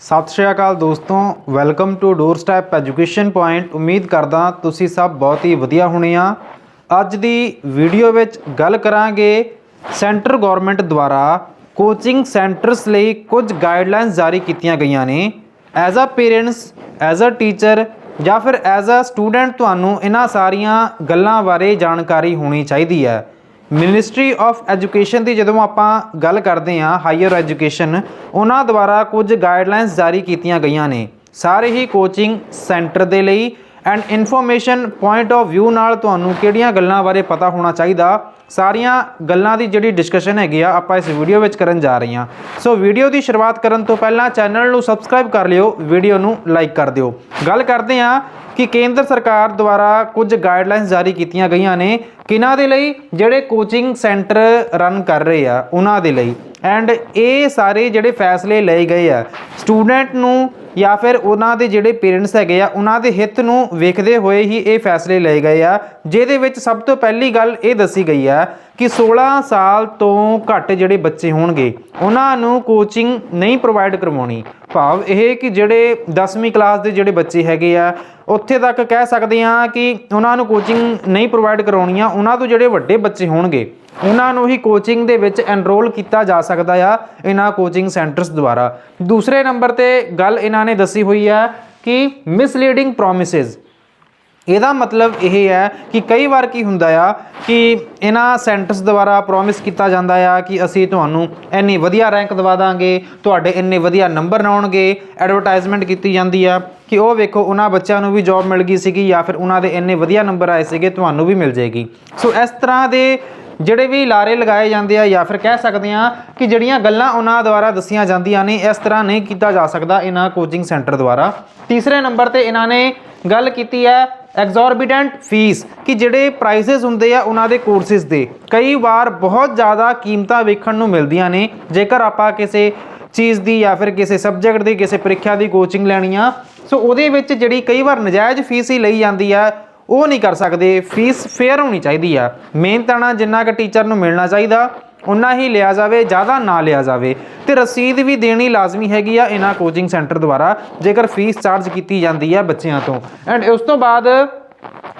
ਸਤਿ ਸ਼੍ਰੀ ਅਕਾਲ ਦੋਸਤੋ welcome to doorstep education point ਉਮੀਦ ਕਰਦਾ ਤੁਸੀਂ ਸਭ ਬਹੁਤ ਹੀ ਵਧੀਆ ਹੋਣੇ ਆ। ਅੱਜ ਦੀ ਵੀਡੀਓ ਵਿੱਚ ਗੱਲ ਕਰਾਂਗੇ ਸੈਂਟਰ ਗਵਰਨਮੈਂਟ ਦੁਆਰਾ ਕੋਚਿੰਗ ਸੈਂਟਰਸ ਲਈ ਕੁਝ ਗਾਈਡਲਾਈਨਸ ਜਾਰੀ ਕੀਤੀਆਂ ਗਈਆਂ ਨੇ। As a parents as a teacher ਜਾਂ ਫਿਰ ਐਜ਼ ਅ ਸਟੂਡੈਂਟ ਤੁਹਾਨੂੰ ਇਹਨਾਂ ਸਾਰੀਆਂ ਗੱਲਾਂ ਬਾਰੇ ਜਾਣਕਾਰੀ ਹੋਣੀ ਚਾਹੀਦੀ ਹੈ। ਮਿਨਿਸਟਰੀ ਆਫ ਐਜੂਕੇਸ਼ਨ ਦੀ ਜਦੋਂ ਆਪਾਂ ਗੱਲ ਕਰਦੇ ਹਾਂ ਹਾਇਰ ਐਜੂਕੇਸ਼ਨ ਉਹਨਾਂ ਦੁਆਰਾ ਕੁਝ ਗਾਈਡਲਾਈਨਸ ਜਾਰੀ ਕੀਤੀਆਂ ਗਈਆਂ ਨੇ। ਸਾਰੇ ਹੀ ਕੋਚਿੰਗ ਸੈਂਟਰ ਦੇ ਲਈ and information point of View ਨਾਲ ਤੁਹਾਨੂੰ ਕਿਹੜੀਆਂ ਗੱਲਾਂ ਬਾਰੇ ਪਤਾ ਹੋਣਾ ਚਾਹੀਦਾ? ਸਾਰੀਆਂ ਗੱਲਾਂ ਦੀ ਜਿਹੜੀ ਡਿਸਕਸ਼ਨ ਹੈਗੀ ਆ, ਆਪਾਂ ਇਸ ਵੀਡੀਓ ਵਿੱਚ ਕਰਨ ਜਾ ਰਹੇ ਹਾਂ। ਸੋ ਵੀਡੀਓ ਦੀ ਸ਼ੁਰੂਆਤ ਕਰਨ ਤੋਂ ਪਹਿਲਾਂ ਚੈਨਲ ਨੂੰ ਸਬਸਕ੍ਰਾਈਬ ਕਰ ਲਿਓ ਵੀਡੀਓ ਨੂੰ ਲਾਈਕ ਕਰ ਦਿਓ। ਗੱਲ ਕਰਦੇ ਹਾਂ ਕਿ ਕੇਂਦਰ ਸਰਕਾਰ ਦੁਆਰਾ ਕੁਝ ਗਾਈਡਲਾਈਨਸ ਜਾਰੀ ਕੀਤੀਆਂ ਗਈਆਂ ਨੇ। ਕਿਨਾਂ ਦੇ ਲਈ? ਜਿਹੜੇ ਕੋਚਿੰਗ ਸੈਂਟਰ ਰਨ ਕਰ ਰਹੇ ਆ, ਉਹਨਾਂ ਦੇ ਲਈ। ਐਂਡ ਇਹ ਸਾਰੇ ਜਿਹੜੇ ਫੈਸਲੇ ਲਏ ਗਏ ਆ ਸਟੂਡੈਂਟ ਨੂੰ ਜਾਂ ਫਿਰ ਉਹਨਾਂ ਦੇ ਜਿਹੜੇ ਪੇਰੈਂਟਸ ਹੈਗੇ ਆ, ਉਹਨਾਂ ਦੇ ਹਿੱਤ ਨੂੰ ਵੇਖਦੇ ਹੋਏ ਹੀ ਇਹ ਫੈਸਲੇ ਲਏ ਗਏ ਆ, ਜਿਹਦੇ ਵਿੱਚ ਸਭ ਤੋਂ ਪਹਿਲੀ ਗੱਲ ਇਹ ਦੱਸੀ ਗਈ ਆ ਕਿ 16 ਸਾਲ ਤੋਂ ਘੱਟ ਜਿਹੜੇ ਬੱਚੇ ਹੋਣਗੇ, ਉਹਨਾਂ ਨੂੰ ਕੋਚਿੰਗ ਨਹੀਂ ਪ੍ਰੋਵਾਈਡ ਕਰਵਾਉਣੀ। ਭਾਵ ਇਹ ਕਿ ਜਿਹੜੇ 10ਵੀਂ ਕਲਾਸ ਦੇ ਜਿਹੜੇ ਬੱਚੇ ਹੈਗੇ ਆ ਉੱਥੇ ਤੱਕ ਕਹਿ ਸਕਦੇ ਹਾਂ ਕਿ ਉਹਨਾਂ ਨੂੰ ਕੋਚਿੰਗ ਨਹੀਂ ਪ੍ਰੋਵਾਈਡ ਕਰਾਉਣੀ ਆ ਉਹਨਾਂ ਤੋਂ ਜਿਹੜੇ ਵੱਡੇ ਬੱਚੇ ਹੋਣਗੇ, ਉਹਨਾਂ ਨੂੰ ਹੀ ਕੋਚਿੰਗ ਦੇ ਵਿੱਚ ਐਨਰੋਲ ਕੀਤਾ ਜਾ ਸਕਦਾ ਆ ਇਹਨਾਂ ਕੋਚਿੰਗ ਸੈਂਟਰਸ ਦੁਆਰਾ। ਦੂਸਰੇ ਨੰਬਰ ਤੇ ਗੱਲ ਇਹਨਾਂ ਨੇ ਦੱਸੀ ਹੋਈ ਹੈ ਕਿ ਮਿਸਲੀਡਿੰਗ ਪ੍ਰੋਮਿਸਸ ਇਹਦਾ ਮਤਲਬ ਇਹ ਹੈ ਕਿ ਕਈ ਵਾਰ ਕੀ ਹੁੰਦਾ ਆ ਕਿ ਇਹਨਾਂ ਸੈਂਟਰਸ ਦੁਆਰਾ ਪ੍ਰੋਮਿਸ ਕੀਤਾ ਜਾਂਦਾ ਆ ਕਿ ਅਸੀਂ ਤੁਹਾਨੂੰ ਇੰਨੀ ਵਧੀਆ ਰੈਂਕ ਦਵਾ ਦਾਂਗੇ, ਤੁਹਾਡੇ ਇੰਨੇ ਵਧੀਆ ਨੰਬਰ ਆਉਣਗੇ ਐਡਵਰਟਾਈਜ਼ਮੈਂਟ ਕੀਤੀ ਜਾਂਦੀ ਆ, ਕਿ ਉਹ ਵੇਖੋ ਉਹਨਾਂ ਬੱਚਿਆਂ ਨੂੰ ਵੀ ਜੌਬ ਮਿਲ ਗਈ ਸੀਗੀ ਜਾਂ ਫਿਰ ਉਹਨਾਂ ਦੇ ਇੰਨੇ ਵਧੀਆ ਨੰਬਰ ਆਏ ਸੀਗੇ, ਤੁਹਾਨੂੰ ਵੀ ਮਿਲ ਜਾਏਗੀ। ਸੋ ਇਸ ਤਰ੍ਹਾਂ ਦੇ ਜਿਹੜੇ ਵੀ ਲਾਰੇ ਲਗਾਏ ਜਾਂਦੇ ਆ ਜਾਂ ਫਿਰ ਕਹਿ ਸਕਦੇ ਆ ਕਿ ਜਿਹੜੀਆਂ ਗੱਲਾਂ ਉਹਨਾਂ ਦੁਆਰਾ ਦੱਸੀਆਂ ਜਾਂਦੀਆਂ ਨੇ, ਇਸ ਤਰ੍ਹਾਂ ਨਹੀਂ ਕੀਤਾ ਜਾ ਸਕਦਾ ਇਹਨਾਂ ਕੋਚਿੰਗ ਸੈਂਟਰ ਦੁਆਰਾ। ਤੀਸਰੇ ਨੰਬਰ ਤੇ ਇਹਨਾਂ ਨੇ ਗੱਲ ਕੀਤੀ ਹੈ ਐਗਜ਼ੋਰਬਿਟੈਂਟ ਫੀਸ ਕਿ ਜਿਹੜੇ ਪ੍ਰਾਈਸਸ ਹੁੰਦੇ ਆ ਉਹਨਾਂ ਦੇ ਕੋਰਸਿਸ ਦੇ। ਕਈ ਵਾਰ ਬਹੁਤ ਜ਼ਿਆਦਾ ਕੀਮਤਾਂ ਵੇਖਣ ਨੂੰ ਮਿਲਦੀਆਂ ਨੇ। ਜੇਕਰ ਆਪਾਂ ਕਿਸੇ ਚੀਜ਼ ਦੀ ਜਾਂ ਫਿਰ ਕਿਸੇ ਸਬਜੈਕਟ ਦੀ, ਕਿਸੇ ਪ੍ਰੀਖਿਆ ਦੀ ਕੋਚਿੰਗ ਲੈਣੀ ਆ, ਸੋ ਉਹਦੇ ਵਿੱਚ ਜਿਹੜੀ ਕਈ ਵਾਰ ਨਜਾਇਜ਼ ਫੀਸ ਹੀ ਲਈ ਜਾਂਦੀ ਆ, ਉਹ ਨਹੀਂ ਕਰ ਸਕਦੇ। ਫੀਸ ਫੇਅਰ ਹੋਣੀ ਚਾਹੀਦੀ ਆ। ਮਿਹਨਤਾਣਾ ਜਿੰਨਾ ਕਿ ਟੀਚਰ ਨੂੰ ਮਿਲਣਾ ਚਾਹੀਦਾ ਉਨਾ ਹੀ ਲਿਆ ਜਾਵੇ, ਜ਼ਿਆਦਾ ਨਾ ਲਿਆ ਜਾਵੇ। ਤੇ ਰਸੀਦ ਵੀ ਦੇਣੀ ਲਾਜ਼ਮੀ ਹੈਗੀ ਆ ਇਹਨਾਂ ਕੋਚਿੰਗ ਸੈਂਟਰ ਦੁਆਰਾ, ਜੇਕਰ ਫੀਸ ਚਾਰਜ ਕੀਤੀ ਜਾਂਦੀ ਹੈ ਬੱਚਿਆਂ ਤੋਂ। ਐਂਡ ਉਸ ਤੋਂ ਬਾਅਦ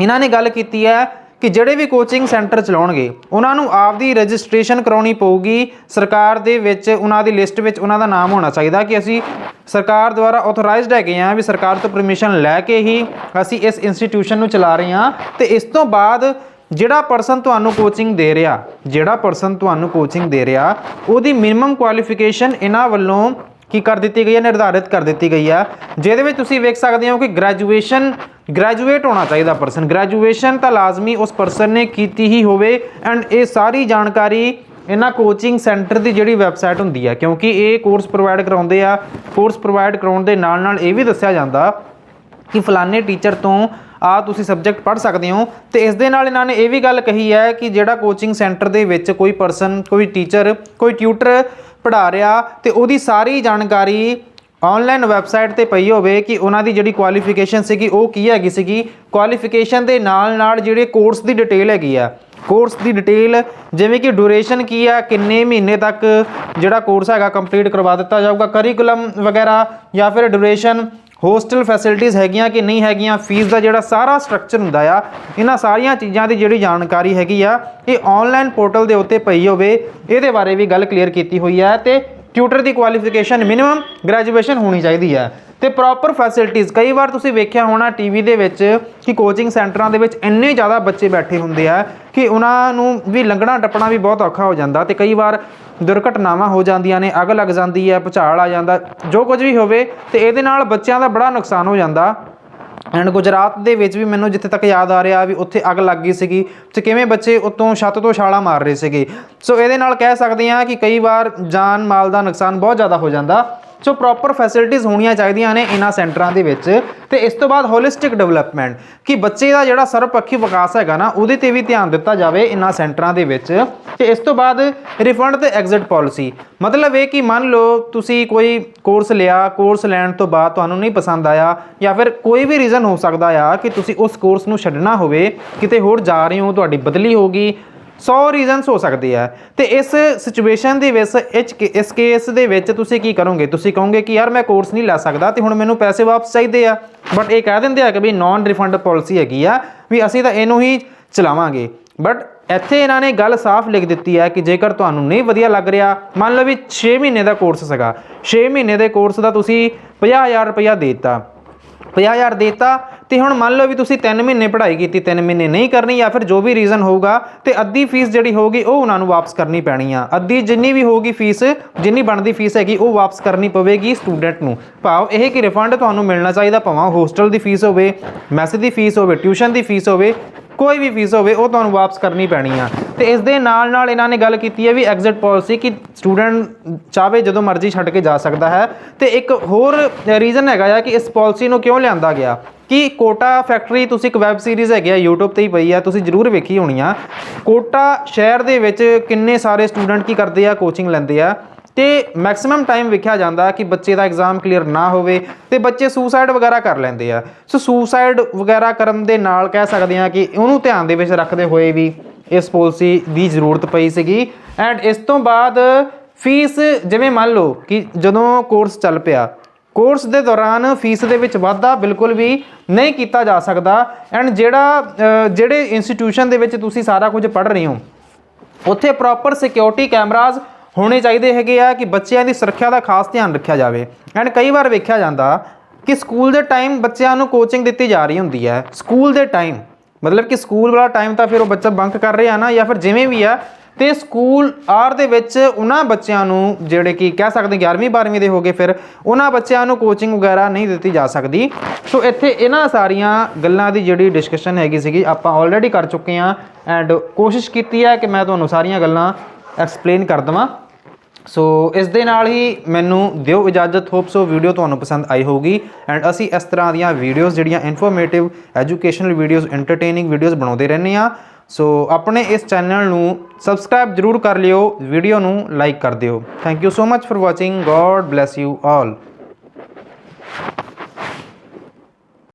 ਇਹਨਾਂ ਨੇ ਗੱਲ ਕੀਤੀ ਹੈ ਕਿ ਜਿਹੜੇ ਵੀ ਕੋਚਿੰਗ ਸੈਂਟਰ ਚਲਾਉਣਗੇ, ਉਹਨਾਂ ਨੂੰ ਆਪਦੀ ਰਜਿਸਟ੍ਰੇਸ਼ਨ ਕਰਾਉਣੀ ਪਊਗੀ। ਸਰਕਾਰ ਦੇ ਵਿੱਚ, ਉਹਨਾਂ ਦੀ ਲਿਸਟ ਵਿੱਚ ਉਹਨਾਂ ਦਾ ਨਾਮ ਹੋਣਾ ਚਾਹੀਦਾ ਕਿ ਅਸੀਂ ਸਰਕਾਰ ਦੁਆਰਾ ਆਥੋਰਾਈਜ਼ਡ ਹੈਗੇ ਆ ਵੀ ਸਰਕਾਰ ਤੋਂ ਪਰਮਿਸ਼ਨ ਲੈ ਕੇ ਹੀ ਅਸੀਂ ਇਸ ਇੰਸਟੀਟਿਊਸ਼ਨ ਨੂੰ ਚਲਾ ਰਹੇ ਹਾਂ। ਤੇ ਇਸ ਤੋਂ ਬਾਅਦ ਜਿਹੜਾ ਪਰਸਨ ਤੁਹਾਨੂੰ ਕੋਚਿੰਗ ਦੇ ਰਿਹਾ, ਜਿਹੜਾ ਪਰਸਨ ਤੁਹਾਨੂੰ ਕੋਚਿੰਗ ਦੇ ਰਿਹਾ, ਉਹਦੀ ਮਿਨੀਮਮ ਕੁਆਲੀਫਿਕੇਸ਼ਨ ਇਹਨਾਂ ਵੱਲੋਂ ਕੀ ਕਰ ਦਿੱਤੀ ਗਈ ਹੈ? ਨਿਰਧਾਰਿਤ ਕਰ ਦਿੱਤੀ ਗਈ ਹੈ। ਜਿਹਦੇ ਵਿੱਚ ਤੁਸੀਂ ਵੇਖ ਸਕਦੇ ਹੋ ਕਿ ਗ੍ਰੈਜੂਏਸ਼ਨ ਗ੍ਰੈਜੂਏਟ ਹੋਣਾ ਚਾਹੀਦਾ ਪਰਸਨ ਗ੍ਰੈਜੂਏਸ਼ਨ ਤਾਂ ਲਾਜ਼ਮੀ ਉਸ ਪਰਸਨ ਨੇ ਕੀਤੀ ਹੀ ਹੋਵੇ ਐਂਡ ਇਹ ਸਾਰੀ ਜਾਣਕਾਰੀ ਇਹਨਾਂ ਕੋਚਿੰਗ ਸੈਂਟਰ ਦੀ ਜਿਹੜੀ ਵੈਬਸਾਈਟ ਹੁੰਦੀ ਹੈ, ਕਿਉਂਕਿ ਇਹ ਕੋਰਸ ਪ੍ਰੋਵਾਈਡ ਕਰਾਉਂਦੇ ਆ। ਕੋਰਸ ਪ੍ਰੋਵਾਈਡ ਕਰਾਉਣ ਦੇ ਨਾਲ ਨਾਲ ਇਹ ਵੀ ਦੱਸਿਆ ਜਾਂਦਾ ਕਿ ਫਲਾਣੇ ਟੀਚਰ ਤੋਂ ਆ ਤੁਸੀਂ ਸਬਜੈਕਟ ਪੜ੍ਹ ਸਕਦੇ ਹੋ ਤੇ ਇਸ ਦੇ ਨਾਲ ਇਹਨਾਂ ਨੇ ਇਹ ਵੀ ਗੱਲ ਕਹੀ ਹੈ ਕਿ ਜਿਹੜਾ ਕੋਚਿੰਗ ਸੈਂਟਰ ਦੇ ਵਿੱਚ ਕੋਈ ਪਰਸਨ ਕੋਈ ਟੀਚਰ ਕੋਈ ਟਿਊਟਰ ਪੜ੍ਹਾ ਰਿਹਾ ਤੇ ਉਹਦੀ ਸਾਰੀ ਜਾਣਕਾਰੀ ਆਨਲਾਈਨ ਵੈਬਸਾਈਟ ਤੇ ਪਈ ਹੋਵੇ ਕਿ ਉਹਨਾਂ ਦੀ ਜਿਹੜੀ ਕੁਆਲੀਫਿਕੇਸ਼ਨ ਸੀਗੀ, ਉਹ ਕੀ ਹੈਗੀ ਸੀਗੀ। ਕੁਆਲੀਫਿਕੇਸ਼ਨ ਦੇ ਨਾਲ ਨਾਲ ਜਿਹੜੇ ਕੋਰਸ ਦੀ ਡਿਟੇਲ ਹੈਗੀ ਆ ਕੋਰਸ ਦੀ ਡਿਟੇਲ ਜਿਵੇਂ ਕਿ ਡਿਊਰੇਸ਼ਨ ਕੀ ਆ, ਕਿੰਨੇ ਮਹੀਨੇ ਤੱਕ ਜਿਹੜਾ ਕੋਰਸ ਹੈਗਾ ਕੰਪਲੀਟ ਕਰਵਾ ਦਿੱਤਾ ਜਾਊਗਾ ਕਰਿਕੂਲਮ ਵਗੈਰਾ ਜਾਂ ਫਿਰ ਡਿਊਰੇਸ਼ਨ ਹੋਸਟਲ ਫੈਸਿਲਿਟੀਆਂ ਹੈਗੀਆਂ ਕਿ ਨਹੀਂ ਹੈਗੀਆਂ ਫੀਸ ਦਾ ਜਿਹੜਾ ਸਾਰਾ ਸਟਰਕਚਰ ਹੁੰਦਾ ਆ, ਇਹਨਾਂ ਸਾਰੀਆਂ ਚੀਜ਼ਾਂ ਦੀ ਜਿਹੜੀ ਜਾਣਕਾਰੀ ਹੈਗੀ ਆ, ਇਹ ਆਨਲਾਈਨ ਪੋਰਟਲ ਦੇ ਉੱਤੇ ਪਈ ਹੋਵੇ, ਇਹਦੇ ਬਾਰੇ ਵੀ ਗੱਲ ਕਲੀਅਰ ਕੀਤੀ ਹੋਈ ਹੈ ਤੇ ਟਿਊਟਰ ਦੀ ਕੁਆਲੀਫਿਕੇਸ਼ਨ ਮਿਨੀਮਮ ਗ੍ਰੈਜੂਏਸ਼ਨ ਹੋਣੀ ਚਾਹੀਦੀ ਹੈ ਤੇ ਪ੍ਰੋਪਰ ਫੈਸਿਲਿਟੀਆਂ ਕਈ ਵਾਰ ਤੁਸੀਂ ਵੇਖਿਆ ਹੋਣਾ ਟੀਵੀ ਦੇ ਵਿੱਚ ਕਿ ਕੋਚਿੰਗ ਸੈਂਟਰਾਂ ਦੇ ਵਿੱਚ ਇੰਨੇ ਜ਼ਿਆਦਾ ਬੱਚੇ ਬੈਠੇ ਹੁੰਦੇ ਆ ਕਿ ਉਹਨਾਂ ਨੂੰ ਵੀ ਲੰਘਣਾ ਟੱਪਣਾ ਵੀ ਬਹੁਤ ਔਖਾ ਹੋ ਜਾਂਦਾ ਤੇ ਕਈ ਵਾਰ ਦੁਰਘਟਨਾਵਾਂ ਹੋ ਜਾਂਦੀਆਂ ਨੇ, ਅੱਗ ਲੱਗ ਜਾਂਦੀ ਹੈ, ਭੁਚਾਲ ਆ ਜਾਂਦਾ, ਜੋ ਕੁਝ ਵੀ ਹੋਵੇ ਤੇ ਇਹਦੇ ਨਾਲ ਬੱਚਿਆਂ ਦਾ ਬੜਾ ਨੁਕਸਾਨ ਹੋ ਜਾਂਦਾ। ਐਂਡ ਗੁਜਰਾਤ ਦੇ ਵਿੱਚ ਵੀ ਮੈਨੂੰ ਜਿੱਥੇ ਤੱਕ ਯਾਦ ਆ ਰਿਹਾ ਵੀ ਉੱਥੇ ਅੱਗ ਲੱਗ ਗਈ ਸੀਗੀ ਤੇ ਕਿਵੇਂ ਬੱਚੇ ਉੱਤੋਂ ਛੱਤ ਤੋਂ ਛਾਲਾ ਮਾਰ ਰਹੇ ਸੀਗੇ। ਸੋ ਇਹਦੇ ਨਾਲ ਕਹਿ ਸਕਦੇ ਹਾਂ ਕਿ ਕਈ ਵਾਰ ਜਾਨ ਮਾਲ ਦਾ ਨੁਕਸਾਨ ਬਹੁਤ ਜ਼ਿਆਦਾ ਹੋ ਜਾਂਦਾ। ਸੋ ਪ੍ਰੋਪਰ ਫੈਸਿਲਿਟੀਆਂ ਹੋਣੀਆਂ ਚਾਹੀਦੀਆਂ ਨੇ ਇਹਨਾਂ ਸੈਂਟਰਾਂ ਦੇ ਵਿੱਚ। ਤੇ ਇਸ ਤੋਂ ਬਾਅਦ ਹੋਲਿਸਟਿਕ ਡਿਵੈਲਪਮੈਂਟ ਕਿ ਬੱਚੇ ਦਾ ਜਿਹੜਾ ਸਰਵਪੱਖੀ ਵਿਕਾਸ ਹੈਗਾ ਨਾ, ਉਹਦੇ ਤੇ ਵੀ ਧਿਆਨ ਦਿੱਤਾ ਜਾਵੇ ਇਹਨਾਂ ਸੈਂਟਰਾਂ ਦੇ ਵਿੱਚ। ਤੇ ਇਸ ਤੋਂ ਬਾਅਦ ਰਿਫੰਡ ਤੇ ਐਗਜ਼ਿਟ ਪਾਲਿਸੀ ਮਤਲਬ ਇਹ ਕਿ ਮੰਨ ਲਓ ਤੁਸੀਂ ਕੋਈ ਕੋਰਸ ਲਿਆ ਕੋਰਸ ਲੈਣ ਤੋਂ ਬਾਅਦ ਤੁਹਾਨੂੰ ਨਹੀਂ ਪਸੰਦ ਆਇਆ, ਜਾਂ ਫਿਰ ਕੋਈ ਵੀ ਰੀਜ਼ਨ ਹੋ ਸਕਦਾ ਆ ਕਿ ਤੁਸੀਂ ਉਸ ਕੋਰਸ ਨੂੰ ਛੱਡਣਾ ਹੋਵੇ, ਕਿਤੇ ਹੋਰ ਜਾ ਰਹੇ ਹੋ, ਤੁਹਾਡੀ ਬਦਲੀ ਹੋ ਗਈ 100 ਰੀਜ਼ਨਸ ਹੋ ਸਕਦੇ ਆ ਤੇ ਇਸ ਸਿਚੁਏਸ਼ਨ ਦੇ ਵਿੱਚ ਇਸ ਕੇ- ਇਸ ਕੇਸ ਦੇ ਵਿੱਚ ਤੁਸੀਂ ਕੀ ਕਰੋਗੇ? ਤੁਸੀਂ ਕਹੋਗੇ ਕਿ ਯਾਰ ਮੈਂ ਕੋਰਸ ਨਹੀਂ ਲੈ ਸਕਦਾ ਤੇ ਹੁਣ ਮੈਨੂੰ ਪੈਸੇ ਵਾਪਸ ਚਾਹੀਦੇ ਆ। ਬਟ ਇਹ ਕਹਿ ਦਿੰਦੇ ਆ ਕਿ ਵੀ ਨਾਨ ਰਿਫੰਡ ਪਾਲਿਸੀ ਹੈਗੀ ਆ, ਵੀ ਅਸੀਂ ਤਾਂ ਇਹਨੂੰ ਹੀ ਚਲਾਵਾਂਗੇ। ਬਟ ਇੱਥੇ ਇਹਨਾਂ ਨੇ ਗੱਲ ਸਾਫ਼ ਲਿਖ ਦਿੱਤੀ ਹੈ ਕਿ ਜੇਕਰ ਤੁਹਾਨੂੰ ਨਹੀਂ ਵਧੀਆ ਲੱਗ ਰਿਹਾ, ਮੰਨ ਲਓ ਵੀ 6 ਮਹੀਨੇ ਦਾ ਕੋਰਸ ਸੀਗਾ। 6 ਮਹੀਨੇ ਦੇ ਕੋਰਸ ਦਾ ਤੁਸੀਂ 50000 ਰੁਪਇਆ ਦੇਤਾ। 50000 ਦੇਤਾ ਤੇ ਹੁਣ ਮੰਨ ਲਓ ਵੀ ਤੁਸੀਂ 3 ਮਹੀਨੇ ਪੜ੍ਹਾਈ ਕੀਤੀ 3 ਮਹੀਨੇ ਨਹੀਂ ਕਰਨੀ ਜਾਂ ਫਿਰ ਜੋ ਵੀ ਰੀਜ਼ਨ ਹੋਊਗਾ ਤੇ ਅੱਧੀ ਫੀਸ ਜਿਹੜੀ ਹੋਊਗੀ ਉਹ ਉਹਨਾਂ ਨੂੰ ਵਾਪਸ ਕਰਨੀ ਪੈਣੀ ਆ। ਅੱਧੀ ਜਿੰਨੀ ਵੀ ਹੋਊਗੀ ਫੀਸ ਜਿੰਨੀ ਬਣਦੀ ਫੀਸ ਹੈਗੀ ਉਹ ਵਾਪਸ ਕਰਨੀ ਪਵੇਗੀ ਸਟੂਡੈਂਟ ਨੂੰ। ਭਾਵ ਇਹ ਕਿ ਰਿਫੰਡ ਤੁਹਾਨੂੰ ਮਿਲਣਾ ਚਾਹੀਦਾ, ਭਾਵੇਂ ਹੋਸਟਲ ਦੀ ਫੀਸ ਹੋਵੇ ਮੈਸ ਦੀ ਫੀਸ ਹੋਵੇ ਟਿਊਸ਼ਨ ਦੀ ਫੀਸ ਹੋਵੇ ਕੋਈ ਵੀ ਫੀਸ ਹੋਵੇ, ਉਹ ਤੁਹਾਨੂੰ ਵਾਪਸ ਕਰਨੀ ਪੈਣੀ ਆ। ਤੇ ਇਸ ਦੇ ਨਾਲ ਨਾਲ ਇਹਨਾਂ ਨੇ ਗੱਲ ਕੀਤੀ ਹੈ ਵੀ ਐਗਜ਼ਿਟ ਪਾਲਿਸੀ ਕਿ ਸਟੂਡੈਂਟ ਚਾਵੇ ਜਦੋਂ ਮਰਜ਼ੀ ਛੱਡ ਕੇ ਜਾ ਸਕਦਾ ਹੈ। ਤੇ ਇੱਕ ਹੋਰ ਰੀਜ਼ਨ ਹੈਗਾ ਆ ਕਿ ਇਸ ਪਾਲਿਸੀ ਨੂੰ ਕਿਉਂ ਲਿਆਂਦਾ ਗਿਆ? ਕਿ ਕੋਟਾ ਫੈਕਟਰੀ ਤੁਸੀਂ ਇੱਕ ਵੈਬ ਸੀਰੀਜ਼ ਹੈਗੀ ਆ, YouTube ਤੇ ਹੀ ਪਈ ਆ, ਤੁਸੀਂ ਜ਼ਰੂਰ ਵੇਖੀ ਹੋਣੀ ਆ। ਕੋਟਾ ਸ਼ਹਿਰ ਦੇ ਵਿੱਚ ਕਿੰਨੇ ਸਾਰੇ ਸਟੂਡੈਂਟ ਕੀ ਕਰਦੇ ਆ ਕੋਚਿੰਗ ਲੈਂਦੇ ਆ। ਤੇ ਮੈਕਸਿਮਮ ਟਾਈਮ ਵੇਖਿਆ ਜਾਂਦਾ ਕਿ ਬੱਚੇ ਦਾ ਐਗਜ਼ਾਮ ਕਲੀਅਰ ਨਾ ਹੋਵੇ ਤੇ ਬੱਚੇ ਸੁਸਾਈਡ ਵਗੈਰਾ ਕਰ ਲੈਂਦੇ ਆ। ਸੋ ਸੁਸਾਈਡ ਵਗੈਰਾ ਕਰਨ ਦੇ ਨਾਲ ਕਹਿ ਸਕਦੇ ਆ ਕਿ ਉਹਨੂੰ ਧਿਆਨ ਦੇ ਵਿੱਚ ਰੱਖਦੇ ਹੋਏ ਵੀ ਇਸ ਪਾਲਿਸੀ ਦੀ ਜ਼ਰੂਰਤ ਪਈ ਸੀਗੀ। ਐਂਡ ਇਸ ਤੋਂ ਬਾਅਦ ਫੀਸ ਜਿਵੇਂ ਮੰਨ ਲਓ ਕਿ ਜਦੋਂ ਕੋਰਸ ਚੱਲ ਪਿਆ ਕੋਰਸ ਦੇ ਦੌਰਾਨ ਫੀਸ ਦੇ ਵਿੱਚ ਵਾਧਾ ਬਿਲਕੁਲ ਵੀ ਨਹੀਂ ਕੀਤਾ ਜਾ ਸਕਦਾ। ਐਂਡ ਜਿਹੜਾ ਜਿਹੜੇ ਇੰਸਟੀਟਿਊਸ਼ਨ ਦੇ ਵਿੱਚ ਤੁਸੀਂ ਸਾਰਾ ਕੁਝ ਪੜ੍ਹ ਰਹੇ ਹੋ, ਉੱਥੇ ਪ੍ਰੋਪਰ ਸਿਕਿਉਰਿਟੀ ਕੈਮਰਾਜ਼ ਹੋਣੇ ਚਾਹੀਦੇ ਹੈਗੇ ਆ ਕਿ ਬੱਚਿਆਂ ਦੀ ਸੁਰੱਖਿਆ ਦਾ ਖਾਸ ਧਿਆਨ ਰੱਖਿਆ ਜਾਵੇ। ਐਂਡ ਕਈ ਵਾਰ ਵੇਖਿਆ ਜਾਂਦਾ ਕਿ ਸਕੂਲ ਦੇ ਟਾਈਮ ਬੱਚਿਆਂ ਨੂੰ ਕੋਚਿੰਗ ਦਿੱਤੀ ਜਾ ਰਹੀ ਹੁੰਦੀ ਹੈ। ਸਕੂਲ ਦੇ ਟਾਈਮ, ਮਤਲਬ ਕਿ ਸਕੂਲ ਵਾਲਾ ਟਾਈਮ ਤਾਂ ਫਿਰ ਉਹ ਬੱਚਾ ਬੰਕ ਕਰ ਰਿਹਾ ਨਾ ਜਾਂ ਫਿਰ ਜਿਵੇਂ ਵੀ ਆ, ਤੇ ਸਕੂਲ ਆਰ ਦੇ ਵਿੱਚ ਉਹਨਾਂ ਬੱਚਿਆਂ ਨੂੰ ਜਿਹੜੇ ਕਿ ਕਹਿ ਸਕਦੇ 11ਵੀਂ 12ਵੀਂ ਦੇ ਹੋਗੇ ਫਿਰ, ਉਹਨਾਂ ਬੱਚਿਆਂ ਨੂੰ ਕੋਚਿੰਗ ਵਗੈਰਾ ਨਹੀਂ ਦਿੱਤੀ ਜਾ ਸਕਦੀ। ਸੋ ਇੱਥੇ ਇਹਨਾਂ ਸਾਰੀਆਂ ਗੱਲਾਂ ਦੀ ਜਿਹੜੀ ਡਿਸਕਸ਼ਨ ਹੈਗੀ ਸੀਗੀ, ਆਪਾਂ ਆਲਰੇਡੀ ਕਰ ਚੁੱਕੇ ਹਾਂ। ਐਂਡ ਕੋਸ਼ਿਸ਼ ਕੀਤੀ ਹੈ ਕਿ ਮੈਂ ਤੁਹਾਨੂੰ ਸਾਰੀਆਂ ਗੱਲਾਂ ਐਕਸਪਲੇਨ ਕਰ ਦਵਾਂ। ਸੋ ਇਸ ਦੇ ਨਾਲ ਹੀ ਮੈਨੂੰ ਦਿਓ ਇਜਾਜ਼ਤ ਹੋਪ ਸੋ ਵੀਡੀਓ ਤੁਹਾਨੂੰ ਪਸੰਦ ਆਈ ਹੋਊਗੀ। ਐਂਡ ਅਸੀਂ ਇਸ ਤਰ੍ਹਾਂ ਦੀਆਂ ਵੀਡੀਓਜ਼ ਜਿਹੜੀਆਂ informative educational videos entertaining videos ਬਣਾਉਂਦੇ ਰਹਿੰਦੇ ਆ ਸੋ ਆਪਣੇ ਇਸ ਚੈਨਲ ਨੂੰ ਸਬਸਕ੍ਰਾਈਬ ਜਰੂਰ ਕਰ ਲਿਓ ਵੀਡੀਓ ਨੂੰ ਲਾਈਕ ਕਰ ਦਿਓ। Thank you so much for watching god bless you all